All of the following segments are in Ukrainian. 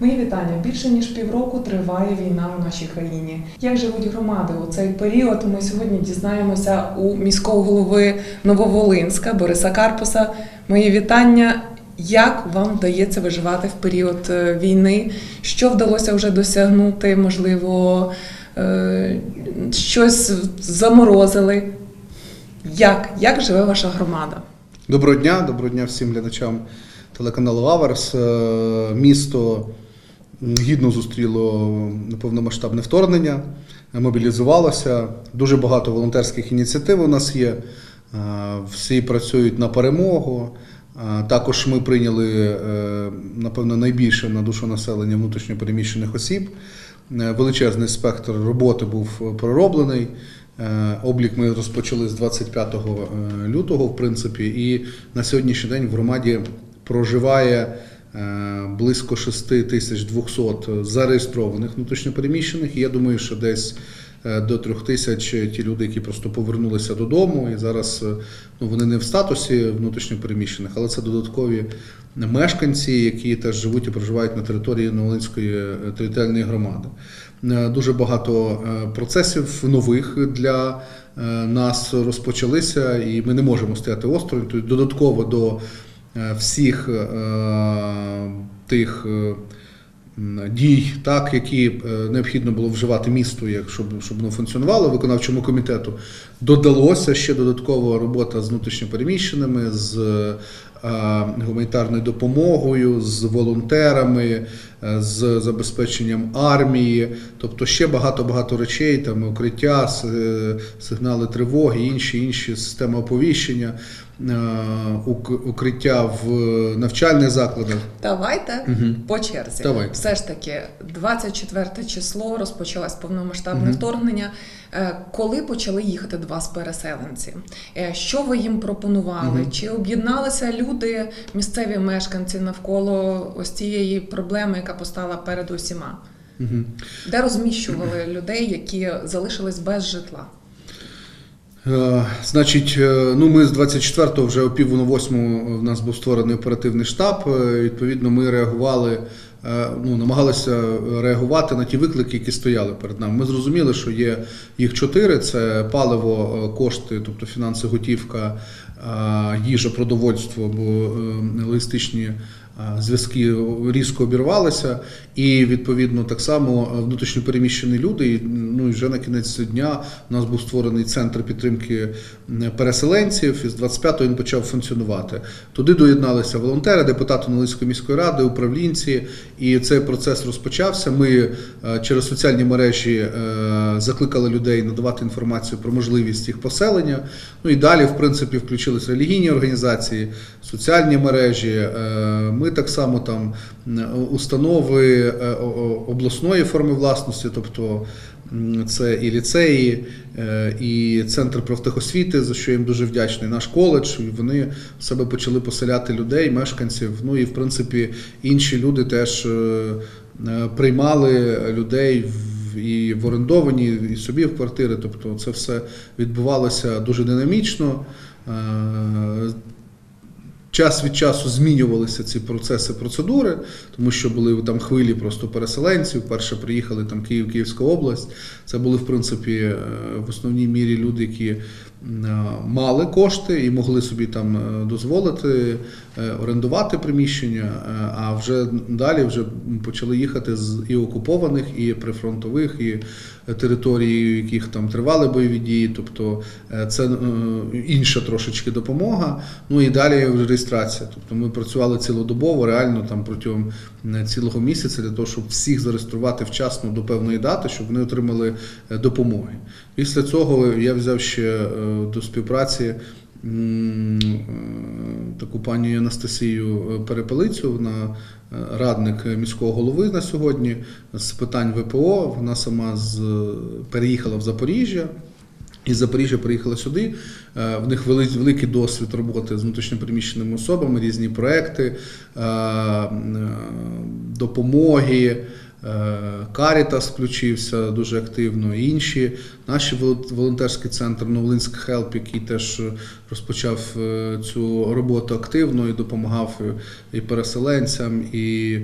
Мої вітання. Більше ніж півроку триває війна в нашій країні. Як живуть громади у цей період? Ми сьогодні дізнаємося у міського голови Нововолинська Бориса Карпуса. Мої вітання. Як вам вдається виживати в період е, війни? Що вдалося вже досягнути? Можливо, е, щось заморозили? Як? Як живе ваша громада? Доброго дня, доброго дня всім глядачам телеканалу Аверс. Е, Місто гідно зустріло повномасштабне вторгнення, мобілізувалося. Дуже багато волонтерських ініціатив у нас є. Всі працюють на перемогу. Також ми прийняли, е, напевно, найбільше на душу населення внутрішньопереміщених осіб. Е, Величезний спектр роботи був пророблений. Е, Облік ми розпочали з 25 е, лютого, в принципі, і на сьогоднішній день в громаді проживає близько 6200 зареєстрованих внутрішньопереміщених. Я думаю, що десь е, до трьох тисяч ті люди, які просто повернулися додому, і зараз е, ну, вони не в статусі внутрішньопереміщених, але це додаткові мешканці, які теж живуть і проживають на території Новолинської е, територіальної громади. Е, Дуже багато е, процесів нових для е, нас розпочалися, і ми не можемо стояти осторонь. Тобто додатково до е, всіх е, тих е, дій, так, які е, необхідно було вживати місту, щоб, щоб воно функціонувало, виконавчому комітету. Додалося ще додаткова робота з внутрішньопереміщеними, з е, гуманітарною допомогою, з волонтерами, е, з забезпеченням армії, тобто ще багато-багато речей, там укриття, е, сигнали тривоги, інші інші системи оповіщення, е, укриття в навчальних закладах. Давайте Мгм. по черзі. Давайте. Все ж таки, 24 число розпочалось повномасштабне Мгм. вторгнення. Е, Коли почали їхати до вас переселенці? Е, Що ви їм пропонували? Мгм. Чи об'єдналися люди, місцеві мешканці навколо ось цієї проблеми, яка постала перед усіма? Мгм. Де розміщували людей, які залишились без житла? Е, Значить, е, ну ми з 24-го вже о пів на восьму в нас був створений оперативний штаб. Е, Відповідно, ми реагували, е, ну намагалися реагувати на ті виклики, які стояли перед нами. Ми зрозуміли, що є їх чотири: це паливо, е, кошти, тобто фінанси, готівка, е, їжа, продовольство або е, логістичні. Е, Зв'язки різко обірвалися, і відповідно так само е, внутрішньопереміщені люди. Ну і вже на кінець дня у нас був створений центр підтримки переселенців. І з 25-го він почав функціонувати. Туди доєдналися волонтери, депутати Нолинської міської ради, управлінці, і цей процес розпочався. Ми е, через соціальні мережі закликали людей надавати інформацію про можливість їх поселення. Ну і далі, в принципі, включились релігійні організації, соціальні мережі. Е, Так само там установи е, обласної форми власності, тобто це і ліцеї, е, і центр профтехосвіти, за що їм дуже вдячний, наш коледж. І вони в себе почали поселяти людей, мешканців. Ну і в принципі інші люди теж е, приймали людей і в орендовані, і собі в квартири. Тобто це все відбувалося дуже динамічно. Час від часу змінювалися ці процеси, процедури, тому що були там хвилі просто переселенців. Перше приїхали там Київ, Київська область. Це були в принципі е, в основній мірі люди, які мали кошти і могли собі там е, дозволити е, орендувати приміщення. е, А вже далі вже почали їхати з і окупованих, і прифронтових, і територій, в яких там тривали бойові дії. Тобто е, це е, інша трошечки допомога. Ну і далі реєстрація. Тобто ми працювали цілодобово, реально там протягом е, цілого місяця для того, щоб всіх зареєструвати вчасно до певної дати, щоб вони отримали е, допомоги. Після цього я взяв ще е, до співпраці. е, Таку пані Анастасію е, Перепелицю, вона е, радник міського голови на сьогодні з питань ВПО. Вона сама з переїхала в Запоріжжя. Із Запоріжжя приїхала сюди. Е, В них великий досвід роботи з внутрішньопереміщеними особами, різні проекти, е, е, допомоги. Карітас включився дуже активно, і інші наші вол- волонтерський центр Новолинськ Хелп, який теж е, розпочав е, цю роботу активно і допомагав е, і переселенцям, і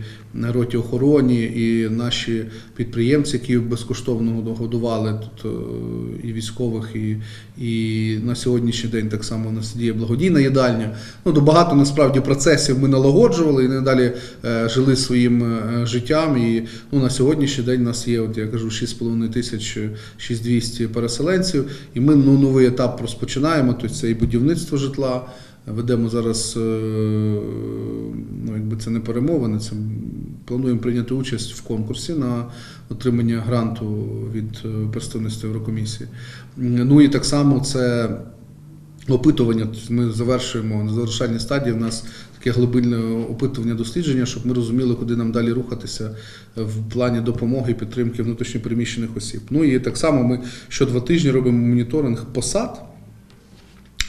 роті охороні, і наші підприємці, які безкоштовно годували тут е, і військових, і, і на сьогоднішній день так само у нас діє благодійна їдальня. Ну, до багато насправді процесів ми налагоджували і надалі е, жили своїм е, життям. І ну, на сьогоднішній день у нас є, от я кажу, 6,5 тисяч 6200 переселенців. І ми ну, новий етап розпочинаємо. Тобто це і будівництво житла. Ведемо зараз, е, ну якби це не перемовини, це плануємо прийняти участь в конкурсі на отримання гранту від е, представництва Єврокомісії. Ну і так само це опитування. Тобто Ми завершуємо на завершальній стадії. У нас таке глибинне опитування дослідження, щоб ми розуміли, куди нам далі рухатися в плані допомоги і підтримки внутрішньопереміщених осіб. Ну і так само ми що два тижні робимо моніторинг посад.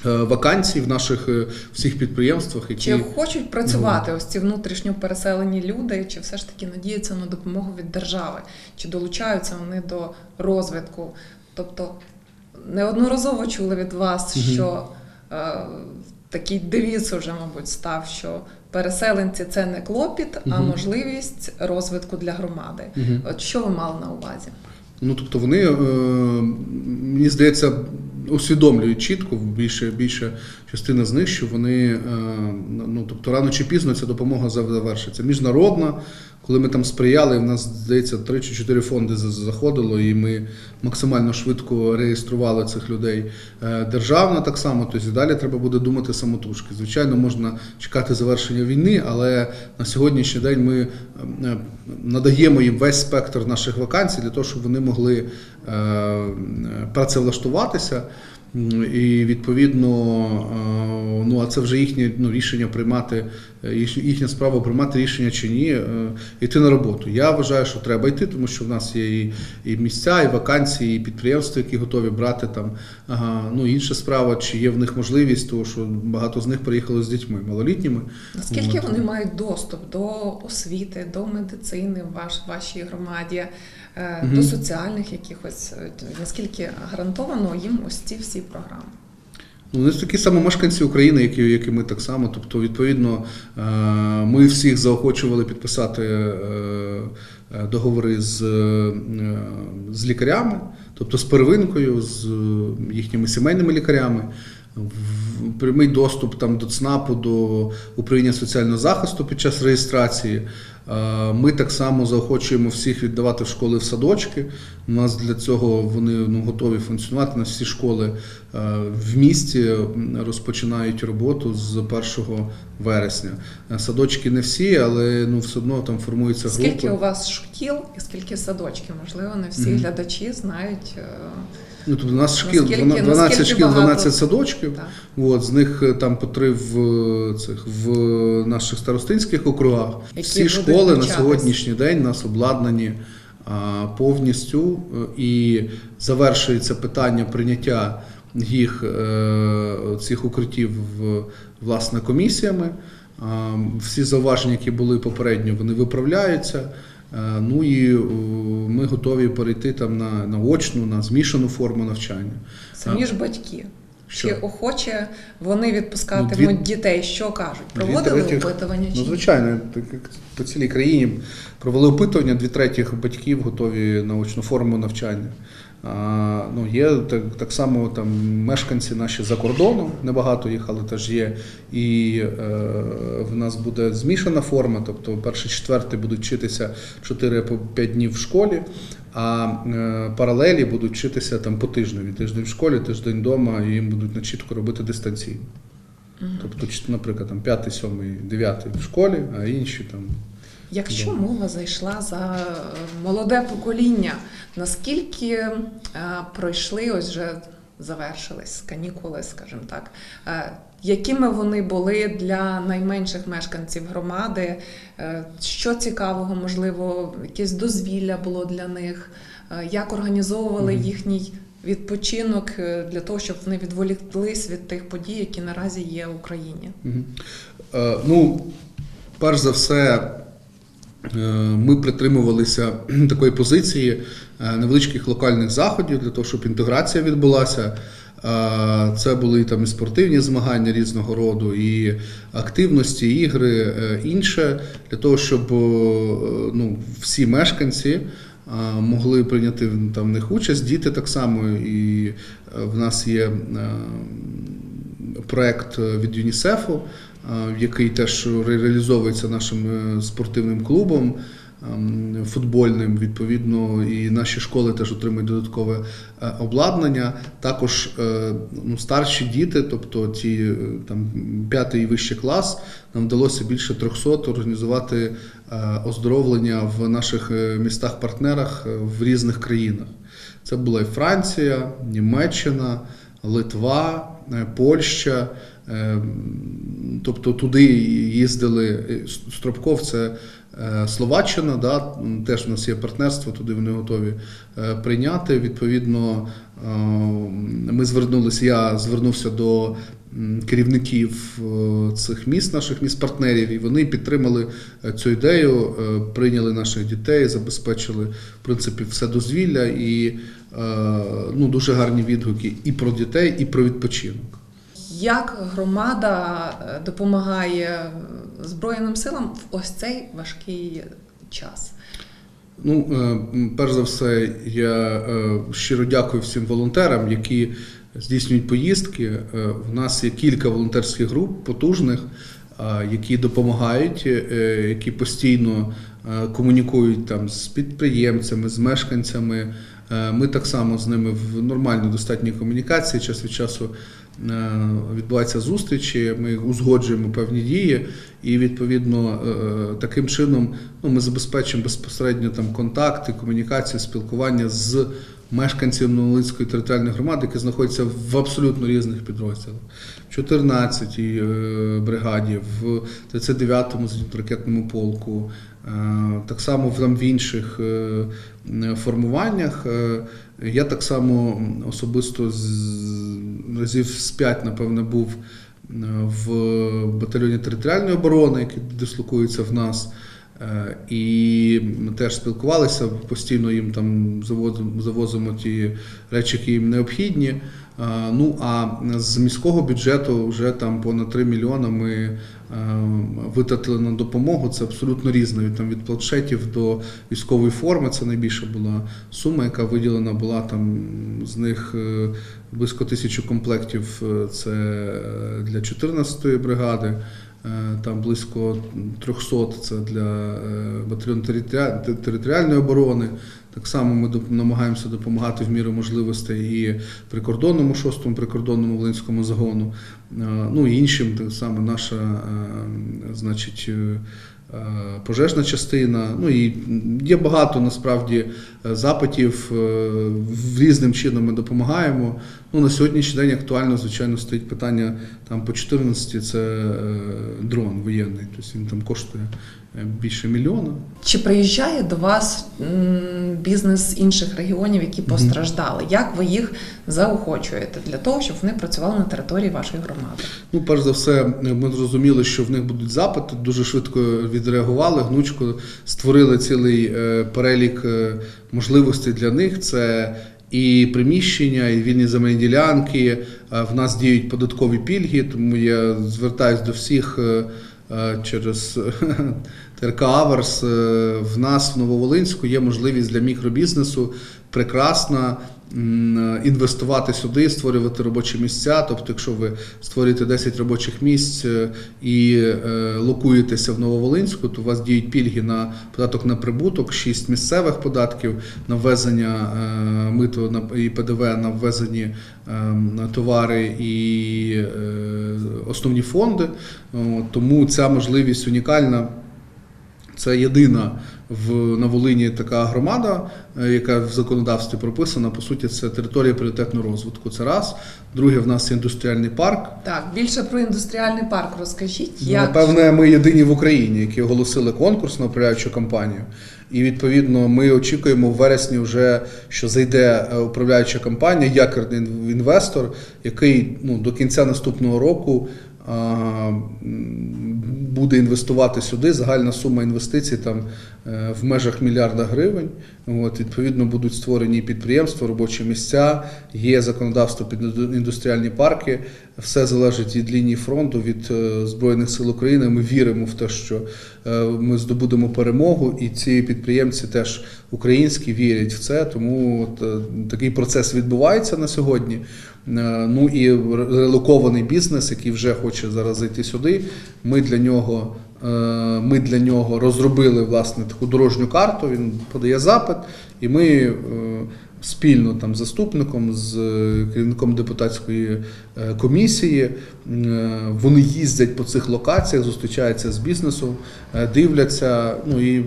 е, Вакансій в наших е, всіх підприємствах, які Чи хочуть працювати ось ці внутрішньо переселені люди, чи все ж таки надіються на допомогу від держави, чи долучаються вони до розвитку? Тобто неодноразово чули від вас, що е, такий девіз уже, мабуть, став, що переселенці це не клопіт, а можливість розвитку для громади. От що ви мали на увазі? Ну, тобто вони, е, мені здається, усвідомлюють чітко, більше, більша частина з них, що вони, е, ну, тобто рано чи пізно ця допомога завершиться. Міжнародна, коли ми там сприяли, в нас, здається, 3 чи 4 фонди за- заходило, і ми максимально швидко реєстрували цих людей. Е, Державна так само, тобто і далі треба буде думати самотужки. Звичайно, можна чекати завершення війни, але на сьогоднішній день ми е, надаємо їм весь спектр наших вакансій для того, щоб вони могли працевлаштуватися. І відповідно, е, ну а це вже їхнє ну, рішення приймати, е, їхня справа приймати рішення чи ні, е, йти на роботу. Я вважаю, що треба йти, тому що в нас є і, і місця, і вакансії, і підприємства, які готові брати там. Ага, ну інша справа, чи є в них можливість, тому що багато з них приїхали з дітьми малолітніми. Наскільки вони мають доступ до освіти, до медицини в ваш, вашій громаді, Мгм. до соціальних якихось, е, наскільки гарантовано їм ось ці всі програми? Ну, вони ж такі самі мешканці України, як і, як і ми так само. Тобто, відповідно, е, ми всіх заохочували підписати договори з, з лікарями, тобто з первинкою, з їхніми сімейними лікарями. Прямий доступ там до ЦНАПу, до управління соціального захисту під час реєстрації. Е, Ми так само заохочуємо всіх віддавати в школи в садочки. У нас для цього вони ну, готові функціонувати. У нас всі школи е, в місті розпочинають роботу з 1 вересня. Е, Садочки не всі, але ну, все одно там формуються групи. Скільки у вас шкіл і скільки садочків? Можливо, не всі Мгм. глядачі знають. Е, Ну, тобто у нас шкіл Наскільки- 12 наскільки шкіл, багато? 12 садочків. Так. От, з них е, там по три в е, цих в наших старостинських округах. Які Всі школи на сьогоднішній день нас обладнані а, повністю е, і завершується питання прийняття їх е, цих укриттів в, власне комісіями. А, Всі зауваження, які були попередньо, вони виправляються. Е, Ну і е, ми готові перейти там на, на очну, на змішану форму навчання. Самі ж батьки. Що? Чи охоче вони Ну, відпускатимуть дві- дітей? Що кажуть? Дві Проводили третіх- опитування чи Ну, звичайно, по цілій країні провели опитування, дві третіх батьків готові на очну форму навчання. Ну, є так, так само там мешканці наші за кордоном, небагато їх, але теж є. І е, в нас буде змішана форма, тобто перший, четвертий будуть вчитися 4-5 днів в школі, а е, паралелі будуть вчитися там по тижневі. Тиждень в школі, тиждень вдома, і їм будуть на чітко робити дистанційно. Тобто, наприклад, там 5, 7, 9 в школі, а інші там. Якщо мова зайшла за е, молоде покоління, наскільки е, пройшли, ось вже завершились канікули, скажімо так, е, якими вони були для найменших мешканців громади? Що цікавого, можливо, якесь дозвілля було для них? Як організовували їхній відпочинок для того, щоб вони відволіклись від тих подій, які наразі є в Україні? Ну, перш за все, Ми притримувалися такої позиції е, невеличких локальних заходів для того, щоб інтеграція відбулася. Е, Це були там і спортивні змагання різного роду, і активності, ігри, е, інше для того, щоб е, ну, всі мешканці е, могли прийняти там в них участь, діти так само. І е, в нас є е, проект е, від ЮНІСЕФу, е, який теж реалізовується нашим е, спортивним клубом. ем, Футбольним, відповідно, і наші школи теж отримують додаткове е, обладнання. Також е, ну, старші діти, тобто ті е, там п'ятий і вищий клас, нам вдалося більше 300 організувати е, оздоровлення в наших е, містах-партнерах е, в різних країнах. Це була і Франція, Німеччина, Литва, е, Польща. Е, м, Тобто туди їздили е, Стропков, це е, Словаччина, да, теж у нас є партнерство, туди вони готові е, прийняти. Відповідно, е, ми звернулися, я звернувся до керівників цих міст, наших міст-партнерів, і вони підтримали цю ідею, прийняли наших дітей, забезпечили в принципі все дозвілля і ну, дуже гарні відгуки і про дітей, і про відпочинок. Як громада е, допомагає Збройним силам в ось цей важкий час? Ну, е, перш за все, я е, щиро дякую всім волонтерам, які здійснюють поїздки. У нас є кілька волонтерських груп потужних, які допомагають, які постійно комунікують там з підприємцями, з мешканцями. Ми так само з ними в нормальній достатній комунікації. Час від часу відбуваються зустрічі, ми узгоджуємо певні дії, і відповідно е, таким чином ну, ми забезпечимо безпосередньо там контакти, комунікацію, спілкування з мешканцями Новолинської територіальної громади, які знаходяться в абсолютно різних підрозділах. В 14-й е, бригаді, в 39-му зенітно-ракетному полку, е, так само в, інших е, формуваннях. Я так само особисто з разів з 5, напевно, був е, в батальйоні територіальної оборони, який дислокується в нас. Е, І ми теж спілкувалися, постійно їм там завозимо, завозимо ті речі, які їм необхідні. Е, Ну а з міського бюджету вже там понад 3 мільйони ми витратили на допомогу. Це абсолютно різне. Від там від планшетів до військової форми. Це найбільша була сума, яка виділена була там з них е, близько тисячі комплектів. е, Це е, для 14-ї бригади. Там близько 300 це для батальйону територіальної оборони. Так само ми намагаємося допомагати в міру можливостей і прикордонному 6-му прикордонному волинському загону, е, ну і іншим, так само наша е, значить. е, Пожежна частина, ну і є багато насправді запитів. е, Різним чином ми допомагаємо. Ну на сьогоднішній день актуально, звичайно, стоїть питання там по 14 це е, дрон воєнний. Тобто він там коштує е, більше мільйона. Чи приїжджає до вас бізнес інших регіонів, які постраждали? Як ви їх заохочуєте для того, щоб вони працювали на території вашої громади? Ну, перш за все, ми зрозуміли, що в них будуть запити. Дуже швидко відреагували. Гнучко створили цілий е, перелік е, можливостей для них. Це і приміщення, і вільні земельні ділянки. Е, В нас діють податкові пільги, тому я звертаюся до всіх е, е, через ТРК Аверс. В нас в Нововолинську є можливість для мікробізнесу прекрасна інвестувати сюди, створювати робочі місця. Тобто, якщо ви створюєте 10 робочих місць е, і е, локуєтеся в Нововолинську, то у вас діють пільги на податок на прибуток, 6 місцевих податків на ввезення е, мито і ПДВ на ввезені товари і основні фонди. Тому ця можливість унікальна. Це єдина в на Волині така громада, е, яка в законодавстві прописана. По суті, це територія пріоритетного розвитку. Це раз. Друге, в нас є індустріальний парк. Так, більше про індустріальний парк розкажіть. Ну, Як Напевне, ми єдині в Україні, які оголосили конкурс на управляючу кампанію. І відповідно ми очікуємо в вересні, вже що зайде е, управляюча компанія, якорний інвестор, який ну, до кінця наступного року буде інвестувати сюди. Загальна сума інвестицій там е, в межах мільярда гривень. От, відповідно, будуть створені підприємства, робочі місця, є законодавство під індустріальні парки. Все залежить від лінії фронту, від е, Збройних сил України. Ми віримо в те, що е, ми здобудемо перемогу, і ці підприємці теж українські вірять в це. Тому от, е, такий процес відбувається на сьогодні. Ну і релокований бізнес, який вже хоче зараз зайти сюди. Ми для нього. Е, Ми для нього розробили власне таку дорожню карту. Він подає запит, і ми е, спільно там з заступником, з е, керівником депутатської е, комісії. е, Вони їздять по цих локаціях, зустрічаються з бізнесом, дивляться. Ну і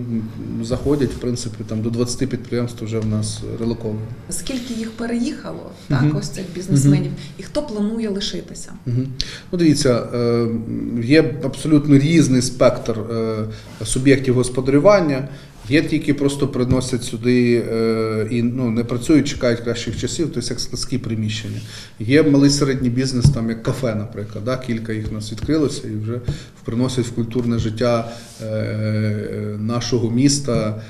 заходять, в принципі, там до 20 підприємств вже в нас релоковано. Скільки їх переїхало, так, Мгм. ось цих бізнесменів, і хто планує лишитися? Мгм. Ну, дивіться, є абсолютно різний спектр суб'єктів господарювання. Є ті, які просто приносять сюди е, і ну, не працюють, чекають кращих часів, тобто як складські приміщення. Є малий середній бізнес, там як кафе, наприклад. Да? Кілька їх нас відкрилося і вже приносять в культурне життя е, е, нашого міста.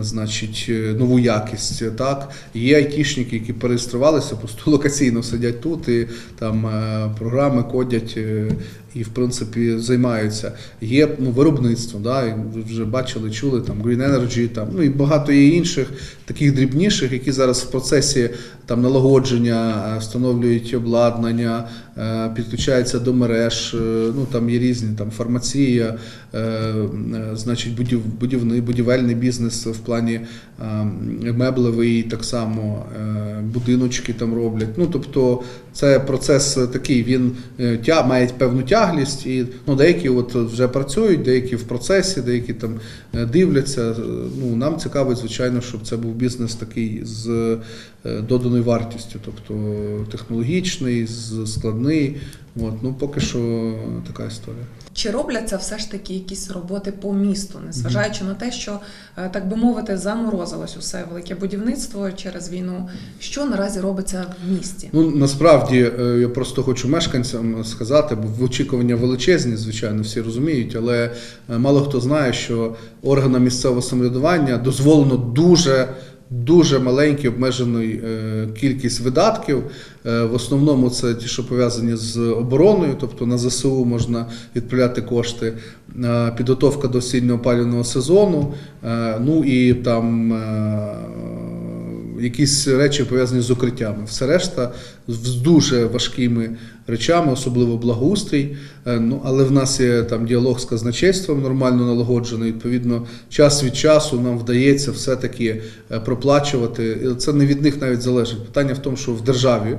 Значить, нову якість, так є айтішники, які переєструвалися, просто локаційно сидять тут і там програми кодять і в принципі займаються. Є ну, виробництво, да, ви вже бачили, чули там Green Energy, там ну і багато є інших таких дрібніших, які зараз в процесі там налагодження е, встановлюють обладнання, е, підключаються до мереж. е, Ну там є різні там фармація, значить, будів, будівний будівельний бізнес в плані е, меблевий, так само будиночки там роблять. Ну тобто це процес такий, він тя, має певну тяглість, і ну, деякі от вже працюють, деякі в процесі, деякі там е, дивляться. Е, Ну, нам цікаво, звичайно, щоб це був бізнес такий з е, доданою вартістю, тобто технологічний, складний. От, ну, поки що така історія. Чи робляться все ж таки якісь роботи по місту, незважаючи на те, що е, так би мовити, заморозилось усе велике будівництво через війну? Що наразі робиться в місті? Ну насправді е, я просто хочу мешканцям сказати, бо очікування величезні, звичайно, всі розуміють, але е, мало хто знає, що органам місцевого самоврядування дозволено дуже. Дуже маленькі обмежений е, кількість видатків. Е, в основному це ті, що пов'язані з обороною, тобто на ЗСУ можна відправляти кошти, е, підготовка до осіннього опалювального сезону, ну і там якісь речі пов'язані з укриттями. Все решта з дуже важкими речами, особливо благоустрій. Е, Ну, але в нас є там діалог з казначейством нормально налагоджений. Відповідно, час від часу нам вдається все-таки е, проплачувати. Це не від них навіть залежить. Питання в тому, що в державі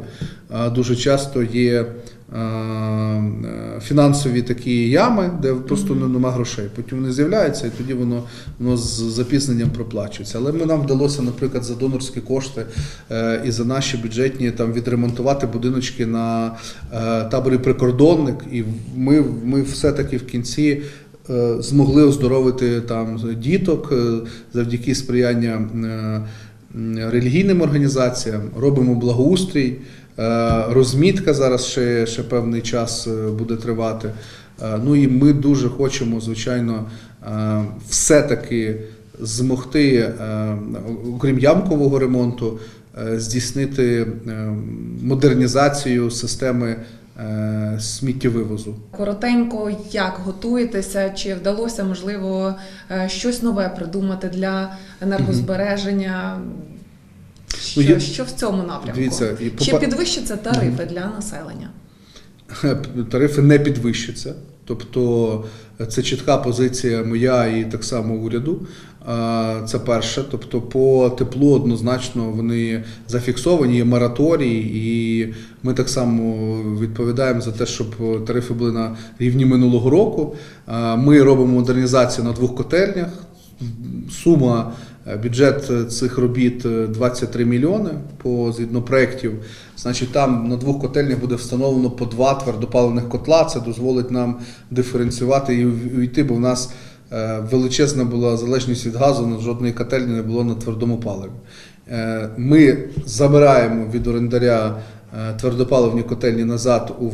дуже часто є. Е, Фінансові такі ями, де просто ну, нема грошей. Потім вони з'являються, і тоді воно, воно з запізненням проплачується. Але ми нам вдалося, наприклад, за донорські кошти е, і за наші бюджетні там відремонтувати будиночки на е, таборі прикордонник. І ми, ми все-таки в кінці. Змогли оздоровити там діток завдяки сприяння релігійним організаціям, робимо благоустрій. Е, Розмітка зараз ще, ще певний час е, буде тривати. Е, Ну і ми дуже хочемо, звичайно, все-таки змогти, окрім ямкового ремонту, здійснити модернізацію системи сміттєвивозу. Коротенько, як готуєтеся? Чи вдалося можливо щось нове придумати для енергозбереження? Що, Ну, що в цьому напрямку? Дивіться, і Чи підвищаться тарифи для населення? тарифи не підвищаться. Тобто це чітка позиція моя і так само уряду. Це перше. Тобто, по теплу однозначно вони зафіксовані, є мораторій, і ми так само відповідаємо за те, щоб тарифи були на рівні минулого року. Ми робимо модернізацію на двох котельнях. Сума е, бюджет е, цих робіт е, 23 мільйони по згідно проєктів. Значить, там на двох котельнях буде встановлено по два твердопаливних котла. Це дозволить нам диференціювати і увійти, бо в нас е, величезна була залежність від газу, на жодної котельні не було на твердому паливі. Е, Ми забираємо від орендаря е, твердопаливні котельні назад у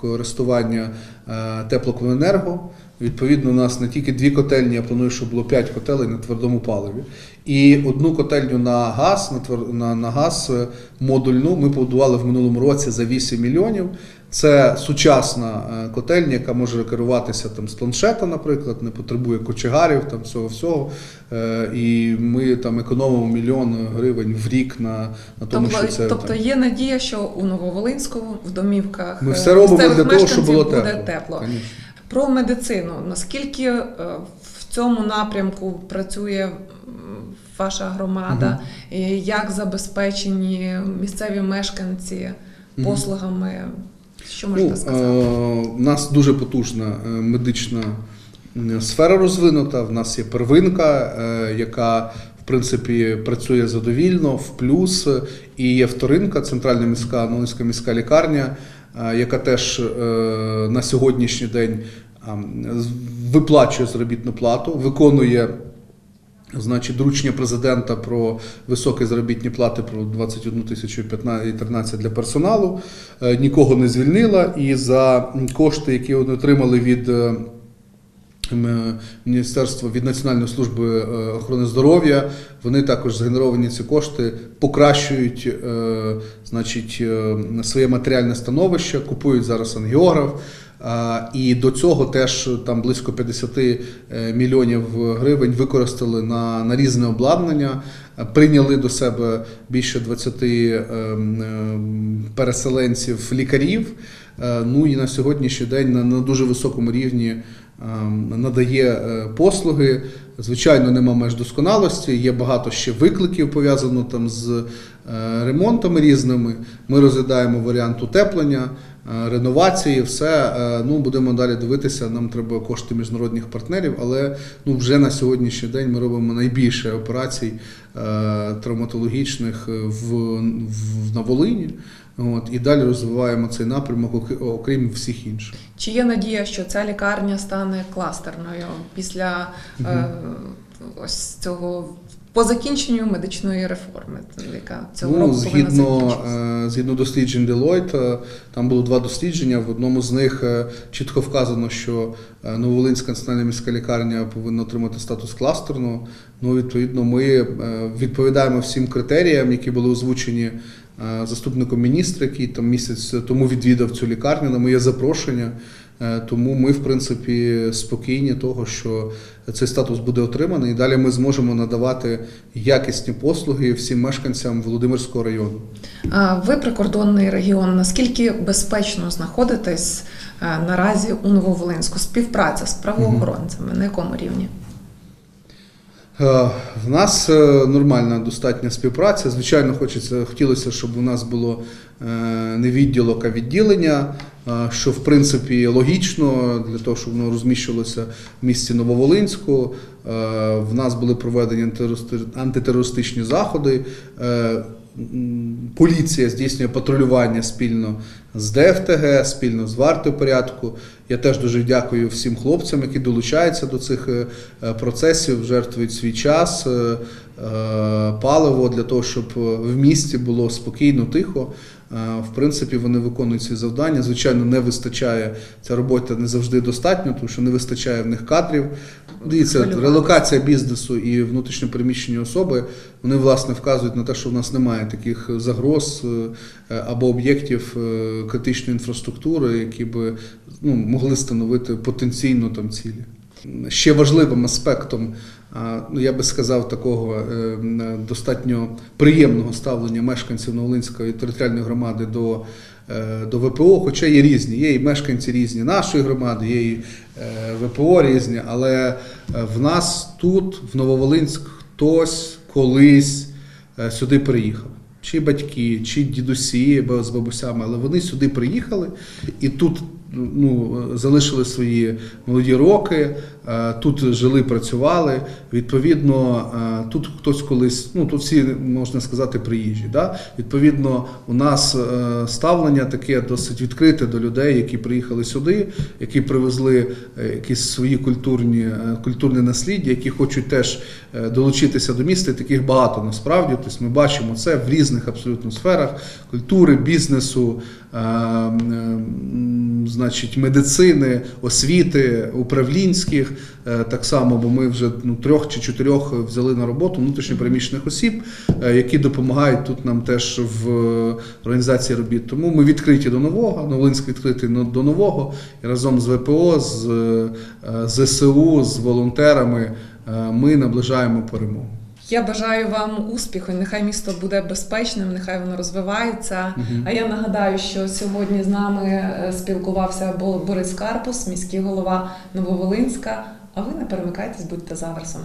користування е, теплокомуненерго. Відповідно, у нас не тільки дві котельні, я планую, щоб було п'ять котелень на твердому паливі. І одну котельню на газ, на, твер... на, на газ е, модульну ми побудували в минулому році за 8 мільйонів. Це сучасна е, котельня, яка може керуватися там з планшета, наприклад, не потребує кочегарів, там всього всього. Е, І ми там економимо мільйон гривень в рік на, на тому, Тобто, що це тобто там. є надія, що у Нововолинську в домівках Ми все робимо для того, щоб було буде тепло. тепло. Про медицину. Наскільки е, в цьому напрямку працює ваша громада? І Як забезпечені місцеві мешканці послугами? Що можете Ну, сказати? е, У нас дуже потужна е, медична сфера розвинута. В нас є первинка, е, яка в принципі працює задовільно, в плюс, і є вторинка, центральна міська Новинська міська лікарня, е, яка теж е, на сьогоднішній день виплачує заробітну плату, виконує. Значить, доручення президента про високі заробітні плати про 21 тисячу і 13 для персоналу. Е, Нікого не звільнила. І за кошти, які вони отримали від е, Міністерства від Національної служби е, охорони здоров'я, вони також згенеровані ці кошти покращують значить, своє матеріальне становище, купують зараз ангіограф. І до цього теж там близько 50 е, мільйонів гривень використали на, на різне обладнання, е, прийняли до себе більше 20 е, переселенців лікарів. Е, Ну і на сьогоднішній день на, на дуже високому рівні е, надає е, послуги. Звичайно, нема меж досконалості, є багато ще викликів пов'язано там з е, ремонтами різними. Ми розглядаємо варіант утеплення, е, реновації, все. Е, Ну, будемо далі дивитися. Нам треба кошти міжнародних партнерів, але ну, вже на сьогоднішній день ми робимо найбільше операцій е, травматологічних в, в, на Волині. От, і далі розвиваємо цей напрямок, окрім всіх інших. Чи є надія, що ця лікарня стане кластерною після е, ось цього по закінченню медичної реформи, яка цього року Ну, повинна згідно, е, згідно досліджень Deloitte, е, там було два дослідження. В одному з них е, чітко вказано, що Нововолинська національна міська лікарня повинна отримати статус кластерного. Ну, відповідно, ми відповідаємо всім критеріям, які були озвучені заступником міністра, який там місяць тому відвідав цю лікарню на моє запрошення. Е, Тому ми, в принципі, спокійні того, що цей статус буде отриманий, і далі ми зможемо надавати якісні послуги всім мешканцям Володимирського району. Ви прикордонний регіон. Наскільки безпечно знаходитесь е, наразі у Нововолинську? Співпраця з правоохоронцями на якому рівні? Е, В нас е, нормальна достатня співпраця. Звичайно, хочеться, хотілося, щоб у нас було е, не відділок, а відділення, що в принципі логічно для того, щоб воно розміщувалося в місті Нововолинську. В нас були проведені антитерористи- антитерористичні заходи. Поліція здійснює патрулювання спільно з ДФТГ, спільно з вартою порядку. Я теж дуже дякую всім хлопцям, які долучаються до цих е, процесів, жертвують свій час, е, е, паливо для того, щоб в місті було спокійно, тихо. В принципі, вони виконують ці завдання. Звичайно, не вистачає ця робота не завжди достатньо, тому що не вистачає в них кадрів. Дивіться, релокація бізнесу і внутрішньопереміщені особи вони власне вказують на те, що в нас немає таких загроз е, або об'єктів е, критичної інфраструктури, які б ну, могли становити потенційно там цілі. Ще важливим аспектом, ну я би сказав, такого е, достатньо приємного ставлення мешканців Новолинської територіальної громади до, е, до ВПО, хоча є різні. Є і мешканці різні нашої громади, є і е, ВПО різні, але в нас тут, в Нововолинськ, хтось колись сюди приїхав. Чи батьки, чи дідусі з бабусями, але вони сюди приїхали і тут ну, залишили свої молоді роки, тут жили, працювали. Відповідно, е, тут хтось колись, ну тут всі можна сказати, приїжджі. Да? Відповідно, у нас е, ставлення таке досить відкрите до людей, які приїхали сюди, які привезли е, якісь свої культурні е, культурне насліддя, які хочуть теж е, долучитися до міста. І Таких багато насправді. Тобто ми бачимо це в різних абсолютно сферах культури, бізнесу, е, значить, медицини, освіти, управлінських. Е, Так само, бо ми вже ну, трьох чи чотирьох взяли на роботу внутрішньопереміщених осіб, е, які допомагають тут нам теж в е, організації робіт. Тому ми відкриті до нового, Новинськ відкритий до нового і разом з ВПО, з ЗСУ, з волонтерами ми наближаємо перемогу. Я бажаю вам успіху. Нехай місто буде безпечним, нехай воно розвивається. А я нагадаю, що сьогодні з нами е, спілкувався Бо- Борис Карпус, міський голова Нововолинська. А ви не перемикайтесь, будьте заверсом.